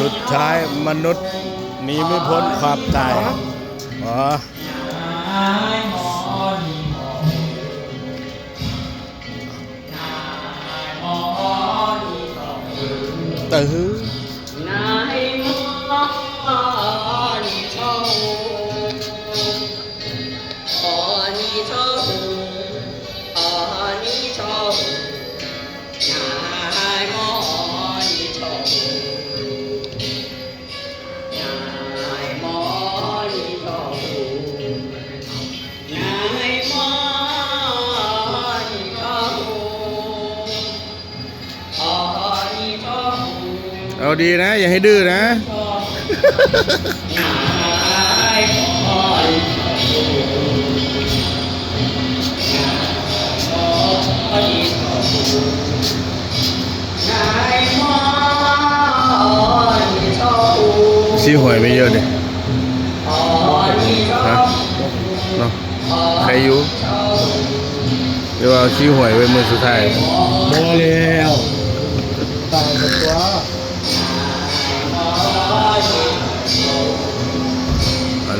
สุดท้ายมนุษย์หนีไม่พ้นความตายอ๋อตื้อ เอาดีนะ อย่าให้ดื้อนะชี้หวยไม่เยอะดิฮะเนาะใครอยู่เดี๋ยวเอาชี้หวยไว้มือสุดท้ายบอแล้วตายกับตัว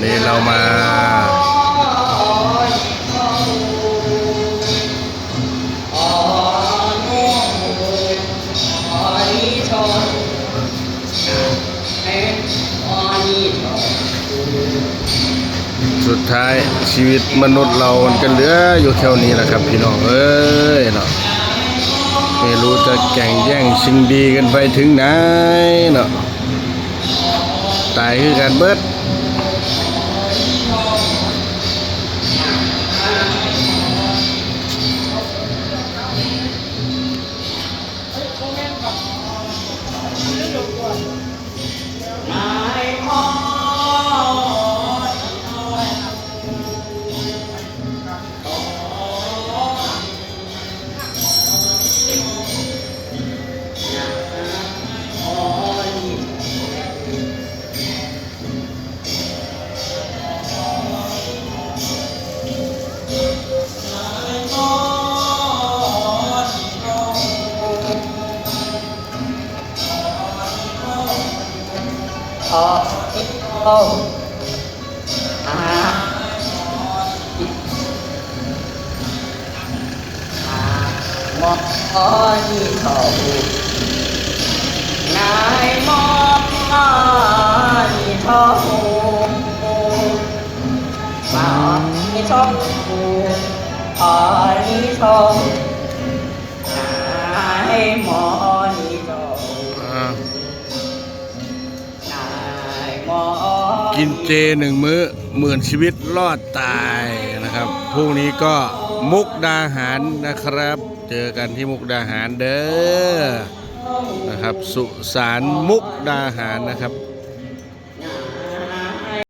นี้เรามาสุดท้ายชีวิตมนุษย์เรามันก็เหลืออยู่แค่นี้แหละครับ พี่น้องเอ้ยเนาะไม่รู้จะแข่งแย่งชิงดีกันไปถึงไหนเนาะตายคือการเบิด อ๋อโอ้อ่าอ่ามอนี่เขานายมอนี่เขามานี่ช กินเจหนึ่งมื้อหมื่นชีวิตรอดตายนะครับพรุ่งนี้ก็มุกดาหารนะครับ เจอกันที่มุกดาหารเด้อนะครับ สุสานมุกดาหารนะครับ